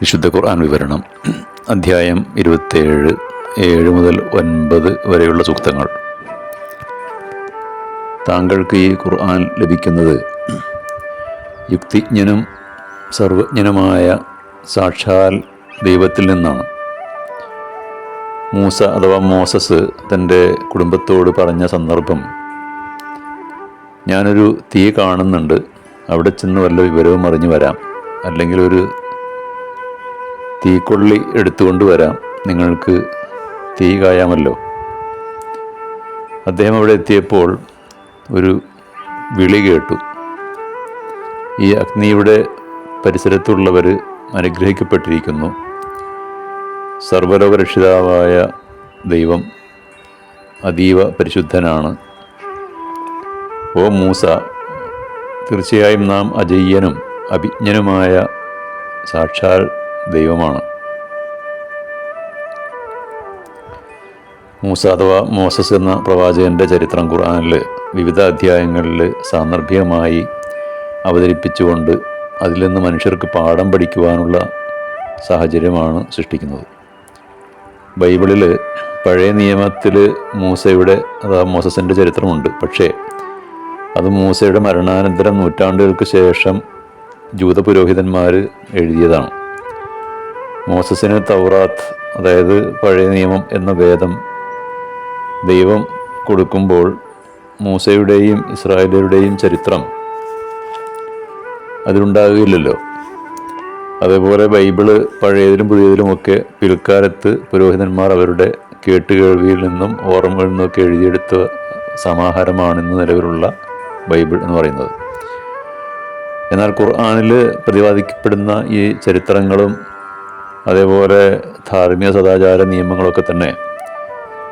വിശുദ്ധ ഖുർആൻ വിവരണം. അധ്യായം ഇരുപത്തേഴ് ഏഴ് മുതൽ ഒൻപത് വരെയുള്ള സൂക്തങ്ങൾ. താങ്കൾക്ക് ഈ ഖുർആൻ ലഭിക്കുന്നത് യുക്തിജ്ഞനും സർവജ്ഞനുമായ സാക്ഷാൽ ദൈവത്തിൽ നിന്നാണ്. മൂസ അഥവാ മോസസ് തന്റെ കുടുംബത്തോട് പറഞ്ഞ സന്ദർഭം ഞാനൊരു തീ കാണുന്നുണ്ട്. അവിടെ ചെന്ന് വല്ല വിവരവും അറിഞ്ഞു വരാം. അല്ലെങ്കിൽ ഒരു തീക്കൊള്ളി എടുത്തുകൊണ്ട് വരാം. നിങ്ങൾക്ക് തീ കായാമല്ലോ. അദ്ദേഹം അവിടെ എത്തിയപ്പോൾ ഒരു വിളി കേട്ടു. ഈ അഗ്നിയുടെ പരിസരത്തുള്ളവർ അനുഗ്രഹിക്കപ്പെട്ടിരിക്കുന്നു. സർവലോകരക്ഷിതാവായ ദൈവം അതീവ പരിശുദ്ധനാണ്. ഓ മൂസ തീർച്ചയായും നാം അജയ്യനും അഭിജ്ഞനുമായ സാക്ഷാൽ ദൈവമാണ്. മൂസ അഥവാ മോസസ് എന്ന പ്രവാചകന്റെ ചരിത്രം ഖുർആനിൽ വിവിധ അധ്യായങ്ങളിൽ സാന്ദർഭികമായി അവതരിപ്പിച്ചുകൊണ്ട് അതിൽ നിന്ന് മനുഷ്യർക്ക് പാഠം പഠിക്കുവാനുള്ള സാഹചര്യമാണ് സൃഷ്ടിക്കുന്നത്. ബൈബിളിൽ പഴയ നിയമത്തിൽ മൂസയുടെ അഥവാ മോസസിന്റെ ചരിത്രമുണ്ട്. പക്ഷേ അത് മൂസയുടെ മരണാനന്തരം നൂറ്റാണ്ടുകൾക്ക് ശേഷം ജൂത പുരോഹിതന്മാർ എഴുതിയതാണ്. മോസസിന് തൗറാത്ത് അതായത് പഴയ നിയമം എന്ന വേദം ദൈവം കൊടുക്കുമ്പോൾ മൂസയുടെയും ഇസ്രായേലരുടെയും ചരിത്രം അതിലുണ്ടാകുകയില്ലല്ലോ. അതേപോലെ ബൈബിൾ പഴയതിലും പുതിയതിലുമൊക്കെ പിൽക്കാലത്ത് പുരോഹിതന്മാർ അവരുടെ കേട്ടുകേൾവിയിൽ നിന്നും ഓർമ്മകളിൽ നിന്നൊക്കെ എഴുതിയെടുത്ത സമാഹാരമാണെന്ന് നിലവിലുള്ള ബൈബിൾ എന്ന് പറയുന്നത്. എന്നാൽ ഖുർആാനിൽ പ്രതിപാദിക്കപ്പെടുന്ന ഈ ചരിത്രങ്ങളും അതേപോലെ ധാർമ്മിക സദാചാര നിയമങ്ങളൊക്കെ തന്നെ.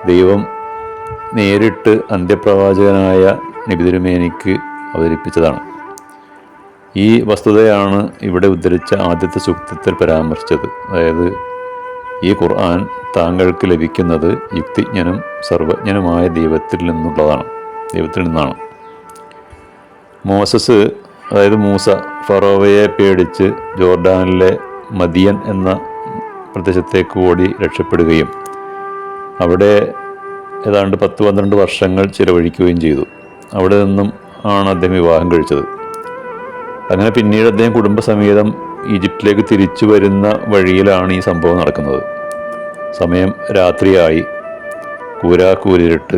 ദൈവം നേരിട്ട് അന്ത്യപ്രവാചകനായ നിബിതിരുമേനിക്ക് അവതരിപ്പിച്ചതാണ്. ഈ വസ്തുതയാണ് ഇവിടെ ഉദ്ധരിച്ച ആദ്യത്തെ സൂക്തത്തിൽ പരാമർശിച്ചത്. അതായത് ഈ ഖുർആൻ താങ്കൾക്ക് ലഭിക്കുന്നത് യുക്തിജ്ഞനും സർവജ്ഞനുമായ ദൈവത്തിൽ നിന്നുള്ളതാണ്. ദൈവത്തിൽ നിന്നാണ്. മോസസ് അതായത് മൂസ ഫറോവയെ പേടിച്ച് ജോർഡാനിലെ മദിയൻ എന്ന പ്രദേശത്തേക്ക് ഓടി രക്ഷപ്പെടുകയും അവിടെ ഏതാണ്ട് പത്ത് പന്ത്രണ്ട് വർഷങ്ങൾ ചിലവഴിക്കുകയും ചെയ്തു. അവിടെ നിന്നും ആണ് അദ്ദേഹം വിവാഹം കഴിച്ചത്. അങ്ങനെ പിന്നീട് അദ്ദേഹം കുടുംബസമേതം ഈജിപ്തിലേക്ക് തിരിച്ചു വരുന്ന വഴിയിലാണ് ഈ സംഭവം നടക്കുന്നത്. സമയം രാത്രിയായി. കൂരാ കൂരിരുട്ട്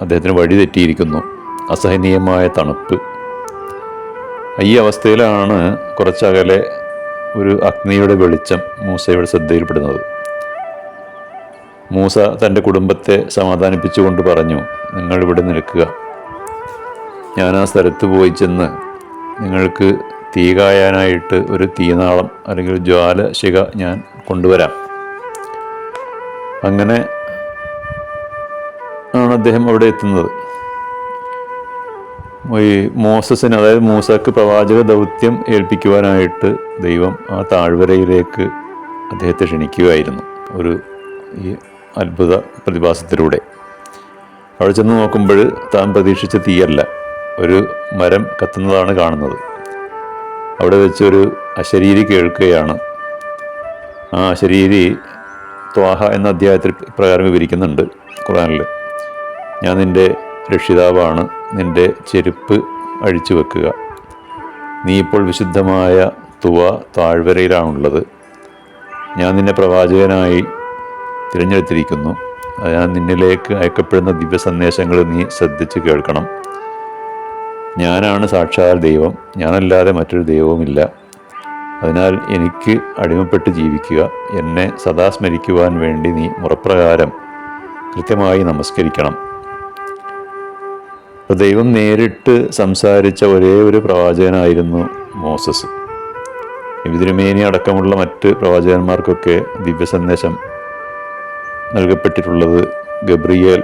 അദ്ദേഹത്തിന് വഴി തെറ്റിയിരിക്കുന്നു. അസഹനീയമായ തണുപ്പ്. ഈ അവസ്ഥയിലാണ് കുറച്ചകലെ ഒരു അഗ്നിയുടെ വെളിച്ചം മൂസയുടെ ശ്രദ്ധയിൽപ്പെടുന്നത്. മൂസ തന്റെ കുടുംബത്തെ സമാധാനിപ്പിച്ചുകൊണ്ട് പറഞ്ഞു നിങ്ങൾ ഇവിടെ നിൽക്കുക. ഞാൻ ആ സ്ഥലത്ത് പോയി ചെന്ന് നിങ്ങൾക്ക് തീ കായാനായിട്ട് ഒരു തീനാളം അല്ലെങ്കിൽ ജ്വാലശിക ഞാൻ കൊണ്ടുവരാം. അങ്ങനെ ആണ് അദ്ദേഹം അവിടെ എത്തുന്നത്. ഈ മോസസിന് അതായത് മൂസക്ക് പ്രവാചക ദൗത്യം ഏൽപ്പിക്കുവാനായിട്ട് ദൈവം ആ താഴ്വരയിലേക്ക് അദ്ദേഹത്തെ ക്ഷണിക്കുകയായിരുന്നു. ഒരു ഈ അത്ഭുത പ്രതിഭാസത്തിലൂടെ. അവിടെ ചെന്ന് നോക്കുമ്പോൾ താൻ പ്രതീക്ഷിച്ച തീയല്ല. ഒരു മരം കത്തുന്നതാണ് കാണുന്നത്. അവിടെ വെച്ചൊരു അശരീരി കേൾക്കുകയാണ്. ആ അശരീരി ത്വാഹ എന്ന അധ്യായത്തിൽ പ്രകാരം വിവരിക്കുന്നുണ്ട് ഖുറാനിൽ ഞാൻ നിന്റെ രക്ഷിതാവാണ് നിന്റെ ചെരുപ്പ് അഴിച്ചു വെക്കുക. നീ ഇപ്പോൾ വിശുദ്ധമായ തുവ താഴ്വരയിലാണുള്ളത്. ഞാൻ നിന്നെ പ്രവാചകനായി തിരഞ്ഞെടുത്തിരിക്കുന്നു. ഞാൻ നിന്നിലേക്ക് അയക്കപ്പെടുന്ന ദിവ്യ സന്ദേശങ്ങൾ നീ ശ്രദ്ധിച്ച് കേൾക്കണം. ഞാനാണ് സാക്ഷാൽ ദൈവം. ഞാനല്ലാതെ മറ്റൊരു ദൈവവുമില്ല. അതിനാൽ എനിക്ക് അടിമപ്പെട്ട് ജീവിക്കുക. എന്നെ സദാ സ്മരിക്കുവാൻ വേണ്ടി നീ മുറപ്രകാരം കൃത്യമായി നമസ്കരിക്കണം. അപ്പോൾ ദൈവം നേരിട്ട് സംസാരിച്ച ഒരേ ഒരു പ്രവാചകനായിരുന്നു മോസസ്. വിതിരുമേനി അടക്കമുള്ള മറ്റ് പ്രവാചകന്മാർക്കൊക്കെ ദിവ്യ സന്ദേശം നൽകപ്പെട്ടിട്ടുള്ളത് ഗബ്രിയേൽ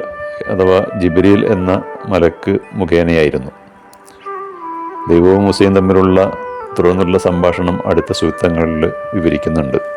അഥവാ ജിബ്രീൽ എന്ന മലക്ക് മുഖേനയായിരുന്നു. ദൈവവും മുസയും തമ്മിലുള്ള തുടർന്നുള്ള സംഭാഷണം അടുത്ത സൂക്തങ്ങളിൽ വിവരിക്കുന്നുണ്ട്.